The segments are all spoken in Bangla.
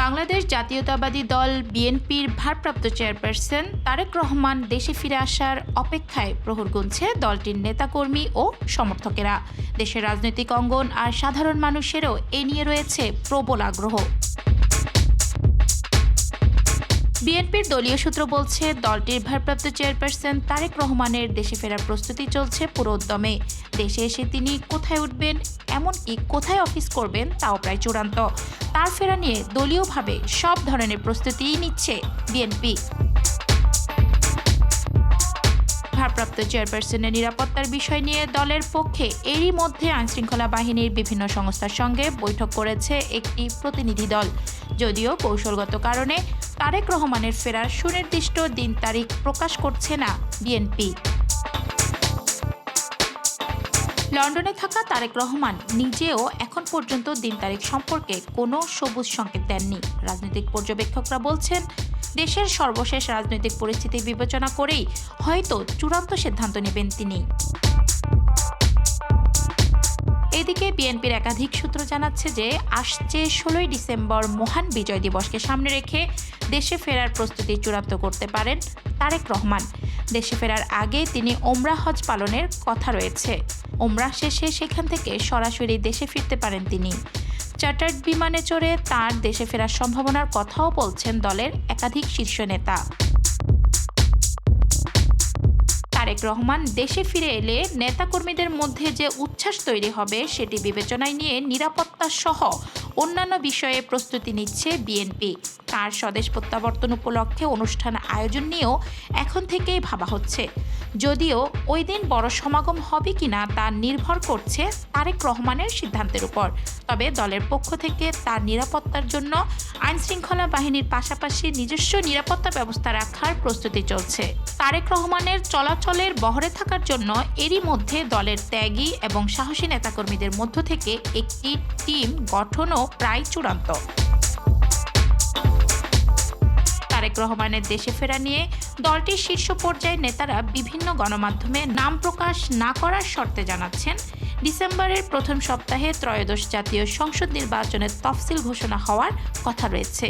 বাংলাদেশ জাতীয়তাবাদী দল বিএনপির ভারপ্রাপ্ত চেয়ারপারসন তারেক রহমান দেশে ফিরে আসার অপেক্ষায় প্রহর গুনছে দলটির নেতাকর্মী ও সমর্থকেরা। দেশের রাজনৈতিক অঙ্গন আর সাধারণ মানুষেরও এ নিয়ে রয়েছে প্রবল আগ্রহ। বিএনপির দলীয় সূত্র বলছে, দলটির ভারপ্রাপ্ত চেয়ারপারসন তারেক রহমানের দেশে ফেরার প্রস্তুতি চলছে পুরো উদ্যমে। দেশে এসে তিনি কোথায় উঠবেন, এমনকি কোথায় অফিস করবেন, তাও প্রায় চূড়ান্ত। তার ফেরা নিয়ে দলীয়ভাবে সব ধরনের প্রস্তুতিই নিচ্ছে বিএনপি। ভারপ্রাপ্ত চেয়ারপারসনের নিরাপত্তার বিষয় নিয়ে দলের পক্ষে এরই মধ্যে আইনশৃঙ্খলা বাহিনীর বিভিন্ন সংস্থার সঙ্গে বৈঠক করেছে একটি প্রতিনিধি দল। যদিও কৌশলগত কারণে তারেক রহমানের ফেরার সুনির্দিষ্ট দিন তারিখ প্রকাশ করছে না বিএনপি। লন্ডনে থাকা তারেক রহমান নিজেও এখন পর্যন্ত দিন তারিখ সম্পর্কে কোনো সবুজ সংকেত দেননি। রাজনৈতিক পর্যবেক্ষকরা বলছেন দেশের সর্বশেষ রাজনৈতিক পরিস্থিতি বিবেচনা করেই হয়তো চূড়ান্ত সিদ্ধান্ত নেবেন তিনি। এদিকে বিএনপির একাধিক সূত্র জানাচ্ছে যে, আসছে ষোলোই ডিসেম্বর মহান বিজয় দিবসকে সামনে রেখে দেশে ফেরার প্রস্তুতি চূড়ান্ত করতে পারেন তারেক রহমান। দেশে ফেরার আগে তিনি ওমরা হজ পালনের কথা রয়েছে। ওমরা শেষে সেখান থেকে সরাসরি দেশে ফিরতে পারেন তিনি। চার্টার্ড বিমানে চড়ে তার দেশে ফেরার সম্ভাবনার কথাও বলছেন দলের একাধিক শীর্ষ নেতা। তারেক রহমান দেশে ফিরে এলে নেতাকর্মীদের মধ্যে যে উচ্ছ্বাস তৈরি হবে সেটি বিবেচনায় নিয়ে নিরাপত্তা সহ অন্যান্য বিষয়ে প্রস্তুতি নিচ্ছে বিএনপি। তার স্বদেশ প্রত্যাবর্তন উপলক্ষে অনুষ্ঠান আয়োজন নিয়েও এখন থেকেই ভাবা হচ্ছে। যদিও ওই দিন বড় সমাগম হবে কিনা তা নির্ভর করছে তারেক রহমানের সিদ্ধান্তের উপর। তবে দলের পক্ষ থেকে তার নিরাপত্তার জন্য আইনশৃঙ্খলা বাহিনীর পাশাপাশি নিজস্ব নিরাপত্তা ব্যবস্থা রাখার প্রস্তুতি চলছে। তারেক রহমানের চলাচলের বহরে থাকার জন্য এরই মধ্যে দলের ত্যাগী এবং সাহসী নেতাকর্মীদের মধ্য থেকে একটি টিম গঠনও প্রায় চূড়ান্ত। তারেক রহমানের দেশে ফেরা নিয়ে দলটির শীর্ষ পর্যায়ের নেতারা বিভিন্ন গণমাধ্যমে নাম প্রকাশ না করার শর্তে জানাচ্ছেন ডিসেম্বরের প্রথম সপ্তাহে ত্রয়োদশ জাতীয় সংসদ নির্বাচনের তফসিল ঘোষণা হওয়ার কথা রয়েছে।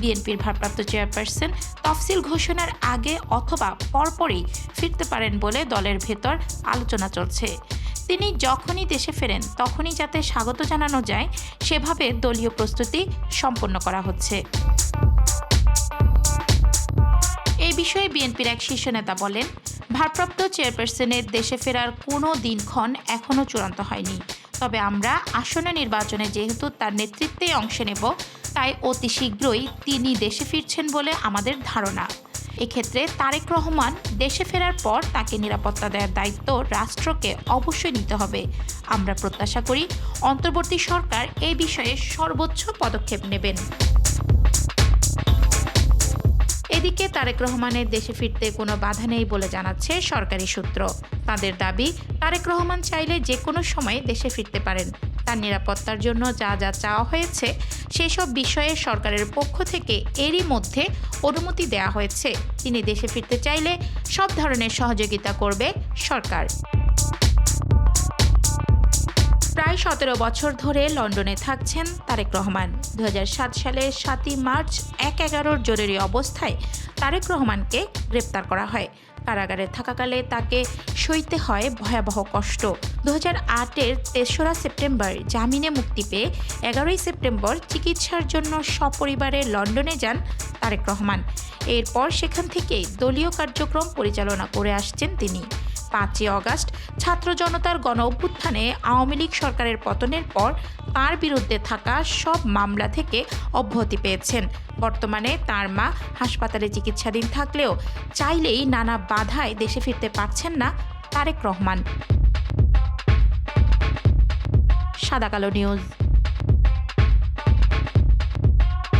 বিএনপির ভারপ্রাপ্ত চেয়ারপারসন তফসিল ঘোষণার আগে অথবা পরপরই ফিরতে পারেন বলে দলের ভেতর আলোচনা চলছে। তিনি যখনই দেশে ফেরেন, তখনই যাতে স্বাগত জানানো যায়, সেভাবে দলীয় প্রস্তুতি সম্পন্ন করা হচ্ছে। এই বিষয়ে বিএনপির এক শীর্ষ নেতা বলেন ভারপ্রাপ্ত চেয়ারপারসনের দেশে ফেরার কোনো দিনক্ষণ এখনও চূড়ান্ত হয়নি। তবে আমরা আসন্ন নির্বাচনে যেহেতু তার নেতৃত্বে অংশ নেব, তাই অতি শীঘ্রই তিনি দেশে ফিরছেন বলে আমাদের ধারণা। এক্ষেত্রে তারেক রহমান দেশে ফেরার পর তাকে নিরাপত্তা দেওয়ার দায়িত্ব রাষ্ট্রকে অবশ্যই নিতে হবে। আমরা প্রত্যাশা করি অন্তর্বর্তী সরকার এই বিষয়ে সর্বোচ্চ পদক্ষেপ নেবেন। এদিকে তারেক রহমানের দেশে ফিরতে কোনো বাধা নেই বলে জানাচ্ছে সরকারি সূত্র। তাদের দাবি, তারেক রহমান চাইলে যে কোনো সময় দেশে ফিরতে পারেন। তার নিরাপত্তার জন্য যা যা চাওয়া হয়েছে, সেসব বিষয়ে সরকারের পক্ষ থেকে এরই মধ্যে অনুমতি দেওয়া হয়েছে। তিনি দেশে ফিরতে চাইলে সব ধরনের সহযোগিতা করবে সরকার। সতেরো বছর ধরে লন্ডনে থাকছেন তারেক রহমান। দু সালের সাতই মার্চ এক এগারোর জরুরি অবস্থায় তারেক রহমানকে গ্রেপ্তার করা হয়। কারাগারে থাকাকালে তাকে সইতে হয় ভয়াবহ কষ্ট। দু হাজার আটের তেসরা সেপ্টেম্বর জামিনে মুক্তি পেয়ে এগারোই সেপ্টেম্বর চিকিৎসার জন্য সপরিবারে লন্ডনে যান তারেক রহমান। এরপর সেখান থেকে দলীয় কার্যক্রম পরিচালনা করে আসছেন তিনি। পাঁচই অগাস্ট ছাত্র জনতার গণ অভ্যুত্থানে আওয়ামী লীগ সরকারের পতনের পর তার বিরুদ্ধে থাকা সব মামলা থেকে অব্যাহতি পেয়েছেন। বর্তমানে তার মা হাসপাতালে চিকিৎসাধীন থাকলেও চাইলেই নানা বাধায় দেশে ফিরতে পারছেন না তারেক রহমান। সাদা কালো নিউজ।